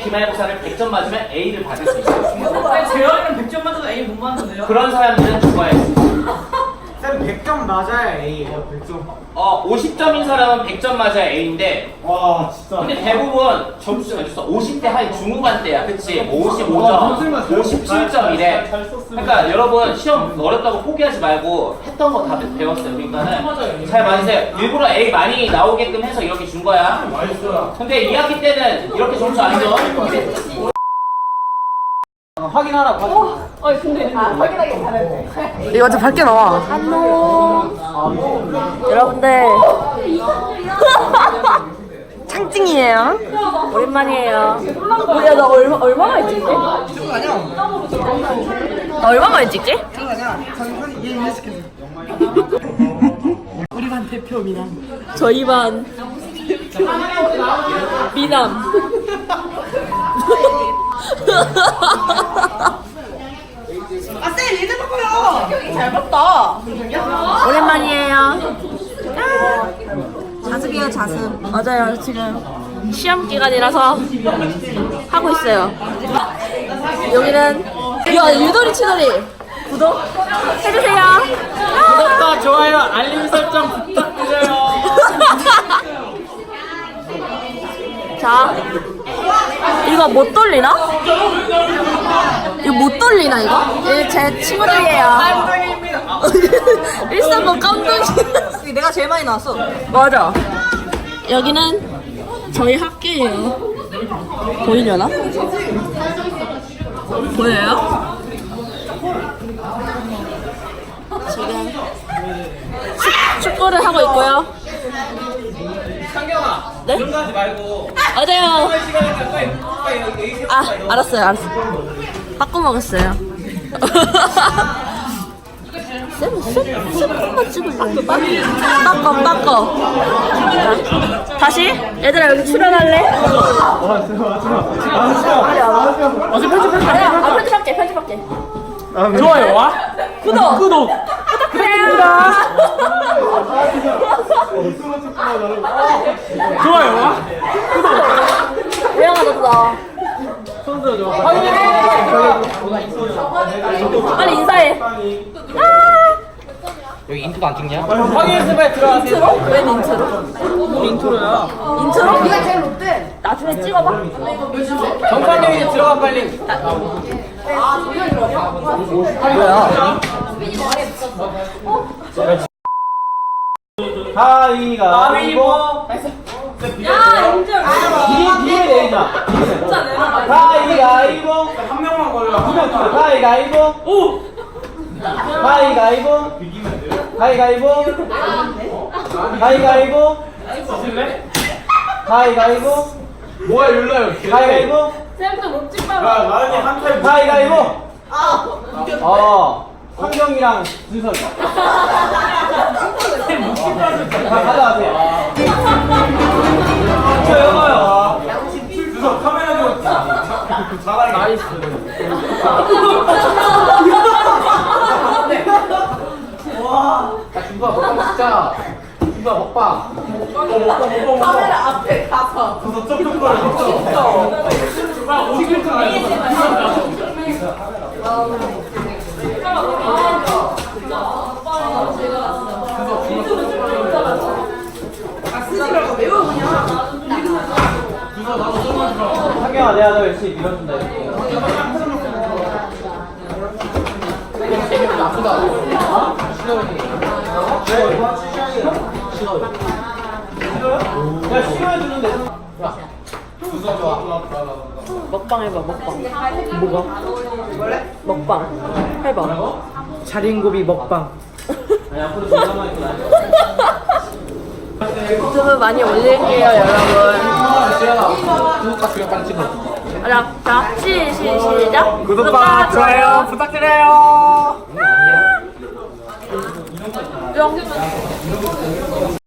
기말고사를 100점 맞으면 A를 받을 수 있어요. 재현이는 100점 맞아도 A 못 맞는데요? 그런 사람들은 100점 맞아야 A. 어, 100점. 어, 50점인 사람은 100점 맞아야 A인데 와, 진짜. 근데 대부분 점수가 있어. 50대 한 중후반대야. 그치? 뭐 와, 55점, 선생님은 잘- 57점이래. 잘- 잘 썼으면 그러니까 여러분 시험 어렵다고 포기하지 말고 했던 거 다 배웠어요. 그러니까는 잘 맞으세요. 일부러 A 많이 나오게끔 해서 이렇게 준 거야. 맛있어요. 근데 2학기 때는 이렇게 점수 안 줘. 확인하라고 하지. 아니 근데 이거 좀 밝게 나와. 여러분들. 창찡이에요. 오랜만이에요. 야, 나 얼마, 얼마만에 찍지? 나 얼마만에 찍지? 우리 반 대표 미남. 저희 반 미남. 오랜만이에요. 자습이에요, 자습. 맞아요, 지금 시험 기간이라서 하고 있어요. 여기는 야 유도리 치도리 구독 해주세요. 구독과 좋아요, 알림 설정 부탁드려요. 자, 이거 못 돌리나? 이거 못 돌리나 이거? 이제 친구들이에요. 일산고 깜둥이. 내가 제일 많이 나왔어. 맞아. 여기는 저희 학교예요. 보이려나? 보여요? 지금 축- 축구를 하고 있고요. 상경아, 네? 이런 거 하지 말고 맞아요. 아, 알았어요, 알았어. 바꿔 먹었어요. 쌤, 쌤, 쌤만 찍으려고. 바꿔, 바꿔. 자, 다시? 얘들아, 여기 출연할래? 어제 편집 편집. 아니야, 아, 편집할게, 편집할게. 좋아요와 구독! 구독. 좋아요와 우영아, 너도 나와. 손 들어줘. 빨리 인사해. 여기 인트도 안 찍냐? 확인했을 때 들어가세요. 인트로? 웬 인트로? 인트로야. 인트로? 네가 제일 롯데. 나중에 찍어봐. 이제 들어가 빨리. 가위가 가위보 야, 인정. 뒤에 뒤에 내리자 가위가위보 한 명만 걸려 가위가위보 오 가위가위보 가위가위보 가위가위보 가위가위보 뭐야 율라요 가위가위보 쌤도 못 찍다 가위가위보 어 환경이랑 준설 가져가세요 저 여봐요 준설 카메라 좀 나이스 야 진짜. 준서 먹방? 카메라 앞에 가서 준서 쩝쩝거려 쩝쩝 하경아 내가 너 열심히 밀어준다 이렇게 야 싫어해주는데 먹방 해봐, 먹방. 뭐가? 먹방. 해봐. 자린고비 먹방 유튜브 많이 올릴게요, 여러분. 자, 자, 시, 시, 시작. 구독과 좋아요 부탁드려요 中。对